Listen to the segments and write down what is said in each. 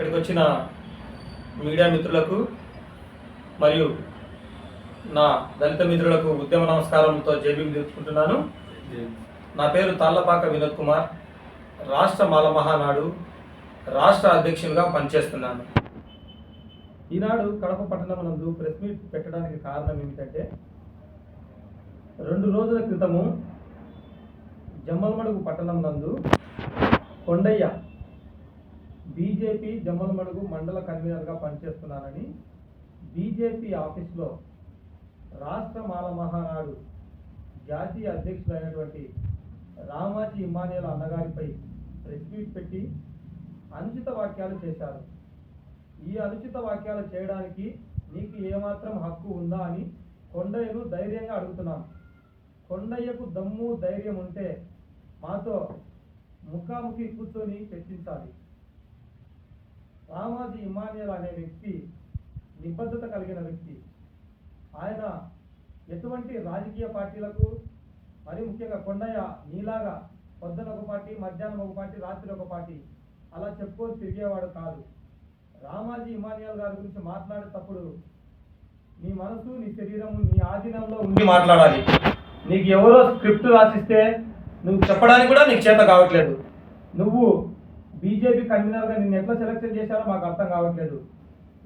ఇక్కడికి వచ్చిన మీడియా మిత్రులకు మరియు నా దళిత మిత్రులకు ఉద్యమ నమస్కారంతో జేబీలు తెలుసుకుంటున్నాను నా పేరు తాళ్ళపాక వినోద్ కుమార్. రాష్ట్ర మాలమహానాడు రాష్ట్ర అధ్యక్షులుగా పనిచేస్తున్నాను. ఈనాడు కడప పట్టణం నందు ప్రెస్ మీట్ పెట్టడానికి కారణం ఏమిటంటే రెండు రోజుల క్రితము జమ్మలమడుగు పట్టణం నందు కొండయ్య బీజేపీ జమ్మలమడుగు మండల కన్వీనర్గా పనిచేస్తున్నానని బీజేపీ ఆఫీస్లో రాష్ట్ర మాల మహానాడు జాతీయ అధ్యక్షుడైనటువంటి రామాజీ ఇమానియల్ అన్నగారిపై ప్రెస్ మీట్ పెట్టి అనుచిత వాక్యాలు చేశారు. ఈ అనుచిత వాక్యాలు చేయడానికి నీకు ఏమాత్రం హక్కు ఉందా అని కొండయ్యను ధైర్యంగా అడుగుతున్నాం. కొండయ్యకు దమ్ము ధైర్యం ఉంటే మాతో ముఖాముఖి కూర్చొని చర్చించాలి. రామాజీ ఇమానియల్ అనే వ్యక్తి నిబద్ధత కలిగిన వ్యక్తి. ఆయన ఎటువంటి రాజకీయ పార్టీలకు మరి ముఖ్యంగా కొండయ్య నీలాగా పొద్దున ఒక పార్టీ మధ్యాహ్నం ఒక పార్టీ రాత్రి ఒక పార్టీ అలా చెప్పుకొని తిరిగేవాడు కాదు. రామాజీ ఇమానియల్ గారి గురించి మాట్లాడేటప్పుడు నీ మనసు నీ శరీరం నీ ఆధీనంలో ఉండి మాట్లాడాలి. నీకు ఎవరో స్క్రిప్ట్ రాసిస్తే నువ్వు చెప్పడానికి కూడా నీకు చేత కావట్లేదు. నువ్వు బీజేపీ కన్వీనర్గా నిన్ను ఎట్లా సెలెక్షన్ చేశారో మాకు అర్థం కావట్లేదు.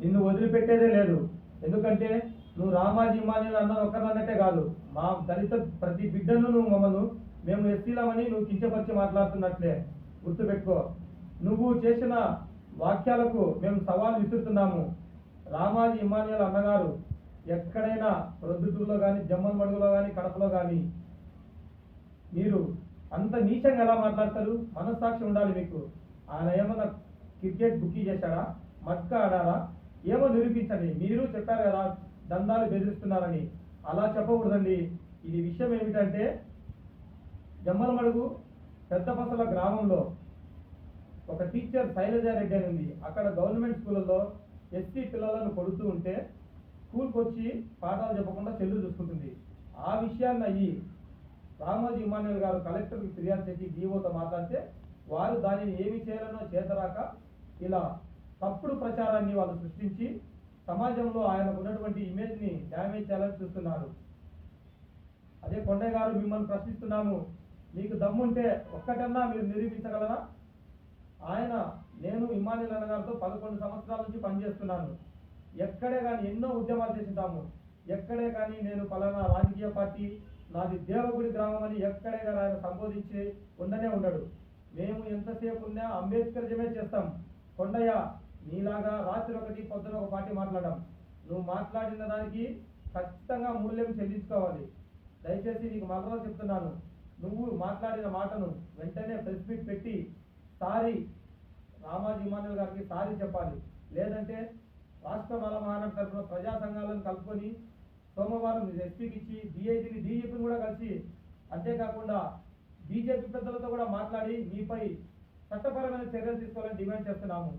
నిన్ను వదిలిపెట్టేదే లేదు. ఎందుకంటే నువ్వు రామాజీ ఇమానియల్ అన్న ఒక్కరన్నట్టే కాదు. మా దళిత ప్రతి బిడ్డను నువ్వు మమ్మల్ని మేము ఎస్సీలమని నువ్వు కించపరిచి మాట్లాడుతున్నట్లే. గుర్తుపెట్టుకో. నువ్వు చేసిన వాక్యాలకు మేము సవాల్ విసురుతున్నాము. రామాజీ ఇమాన్యుల్ అన్నగారు ఎక్కడైనా ప్రొద్దుటూరులో కానీ జమ్మన్ మడుగులో కానీ కడపలో కానీ మీరు అంత నీచంగా ఎలా మాట్లాడతారు? మనస్సాక్షి ఉండాలి మీకు. ఆయన ఏమన్నా క్రికెట్ బుక్కీ చేశాడా? మక్క ఆడారా ఏమో నిరూపించండి. మీరు చెప్పారు కదా దందాలు బెదిరిస్తున్నారని. అలా చెప్పకూడదండి. ఇది విషయం ఏమిటంటే జమ్మలమడుగు పెద్దపసల గ్రామంలో ఒక టీచర్ శైలజారెడ్డి అని ఉంది. అక్కడ గవర్నమెంట్ స్కూళ్ళలో ఎస్సీ పిల్లలను కొడుతూ ఉంటే స్కూల్కి వచ్చి పాఠాలు చెప్పకుండా చెల్లు చూసుకుంటుంది. ఆ విషయాన్ని అయ్యి రామోజీ ఇమాన్యుల్ గారు కలెక్టర్కి ఫిర్యాదు చేసి డిఓతో మాట్లాడితే వారు దానిని ఏమి చేయాలనో చేతరాక ఇలా తప్పుడు ప్రచారాన్ని వాళ్ళు సృష్టించి సమాజంలో ఆయనకు ఉన్నటువంటి ఇమేజ్ని డ్యామేజ్ చేయాలని చూస్తున్నారు. అదే కొండయ్య గారు మిమ్మల్ని ప్రశ్నిస్తున్నాము మీకు దమ్ముంటే ఒక్కటన్నా మీరు నిరూపించగలరా? ఆయన నేను ఇమానిల్ గారితో పదకొండు సంవత్సరాల నుంచి పనిచేస్తున్నాను. ఎక్కడే కానీ ఎన్నో ఉద్యమాలు చేసింటాము. ఎక్కడే కానీ నేను పలానా రాజకీయ పార్టీ నాది దేవగుడి గ్రామం అని ఎక్కడే కానీ ఆయన సంబోధించి ఉండనే ఉండడు. మేము ఎంతసేపు ఉన్నా అంబేద్కర్ జమే చేస్తాం. కొండయ్య నీలాగా రాత్రి ఒకటి పొద్దున ఒక పార్టీ మాట్లాడడం. నువ్వు మాట్లాడిన దానికి ఖచ్చితంగా మూల్యం చెల్లించుకోవాలి. దయచేసి నీకు మరలా చెప్తున్నాను. నువ్వు మాట్లాడిన మాటను వెంటనే ప్రెస్ మీట్ పెట్టి సారీ రామాజీ ఇమానుయల్ గారికి సారీ చెప్పాలి. లేదంటే రాష్ట్ర మాల మహానాడు తరఫున ప్రజా సంఘాలను కలుపుకొని సోమవారం ఎస్పీకి ఇచ్చి డిఐజీని డీజీపీని కూడా కలిసి అంతేకాకుండా బీజేపీ పెద్దలతో కూడా మాట్లాడి నీపై చట్టపరమైన చర్యలు తీసుకోవాలని డిమాండ్ చేస్తున్నాము.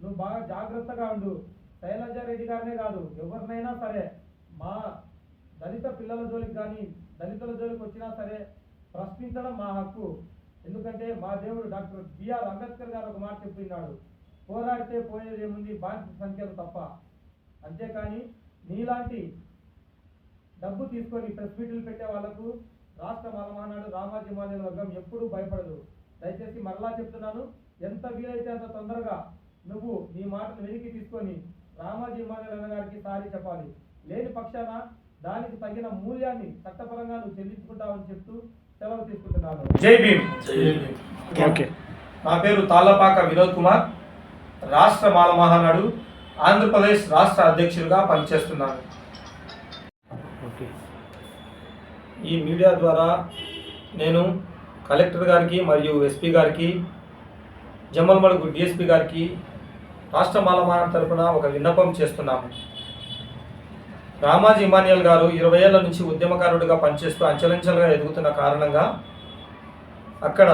నువ్వు బాగా జాగ్రత్తగా ఉండు. శైలజారెడ్డి గారినే కాదు ఎవరినైనా సరే మా దళిత పిల్లల జోలికి కానీ దళితుల జోలికి వచ్చినా సరే ప్రశ్నించడం మా హక్కు. ఎందుకంటే మా దేవుడు డాక్టర్ బిఆర్ అంబేద్కర్ గారు ఒక మాట చెప్పినాడు పోరాడితే పోయేది ఏముంది బాధ్యత సంఖ్యలు తప్ప. అంతేకాని నీలాంటి డబ్బు తీసుకొని ప్రెస్ మీట్లు పెట్టే వాళ్ళకు రాష్ట్ర మాలమానాడు రామాజీ మాన్యుల వర్గం ఎప్పుడూ భయపడదు. దయచేసి మరలా చెప్తున్నాను ఎంత వీలైతే అంత తొందరగా నువ్వు నీ మాటను వెనక్కి తీసుకొని రామాజీ మాన్యుల గారికి సారీ చెప్పాలి. లేని పక్షాన దానికి తగిన మూల్యాన్ని చట్టపరంగా నువ్వు చెల్లించుకుంటావని చెప్తూ సెలవు తీసుకుంటున్నాను. జై భీమ్. ఓకే. నా పేరు తాళ్ళపాక వినోద్ కుమార్. రాష్ట్ర మాల మహానాడు ఆంధ్రప్రదేశ్ రాష్ట్ర అధ్యక్షుడిగా పనిచేస్తున్నాను ఓకే ఈ మీడియా ద్వారా నేను కలెక్టర్ గారికి మరియు ఎస్పీ గారికి జమ్మలమడుగు డిఎస్పీ గారికి రాష్ట్ర మాలమాన తరఫున తరపున ఒక విన్నపం చేస్తున్నాము. రామాజీ ఇమానియల్ గారు ఇరవై ఏళ్ళ నుంచి ఉద్యమకారుడిగా పనిచేస్తూ అంచెలంచెలుగా ఎదుగుతున్న కారణంగా అక్కడ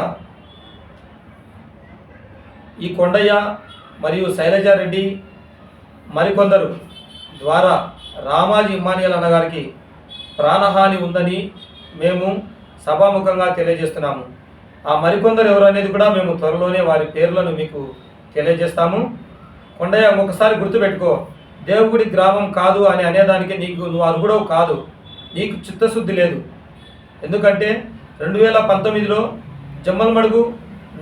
ఈ కొండయ్య మరియు శైలజారెడ్డి మరికొందరు ద్వారా రామాజీ ఇమానియల్ అన్నగారికి ప్రాణహాని ఉందని మేము సభాముఖంగా తెలియజేస్తున్నాము. ఆ మరికొందరు ఎవరు అనేది కూడా మేము త్వరలోనే వారి పేర్లను మీకు తెలియజేస్తాము. కొండయ్య ఒకసారి గుర్తుపెట్టుకో. దేవుగుడి గ్రామం కాదు అని అనేదానికి నీకు నువ్వు అర్హుడవు కాదు. నీకు చిత్తశుద్ధి లేదు. ఎందుకంటే రెండు వేల పంతొమ్మిదిలో జమ్మలమడుగు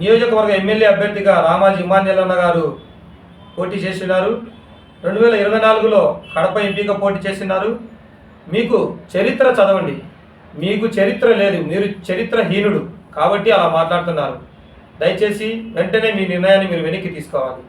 నియోజకవర్గ ఎమ్మెల్యే అభ్యర్థిగా రామాజీ ఇమాన్యలన్న గారు పోటీ చేసినారు. రెండు వేల ఇరవై నాలుగులో కడప ఎంపీగా పోటీ చేసినారు. మీకు చరిత్ర చదవండి. మీకు చరిత్ర లేదు. మీరు చరిత్రహీనుడు. కాబట్టి అలా మాట్లాడుతున్నారు. దయచేసి వెంటనే మీ నిర్ణయాన్ని మీరు వెనక్కి తీసుకోవాలి.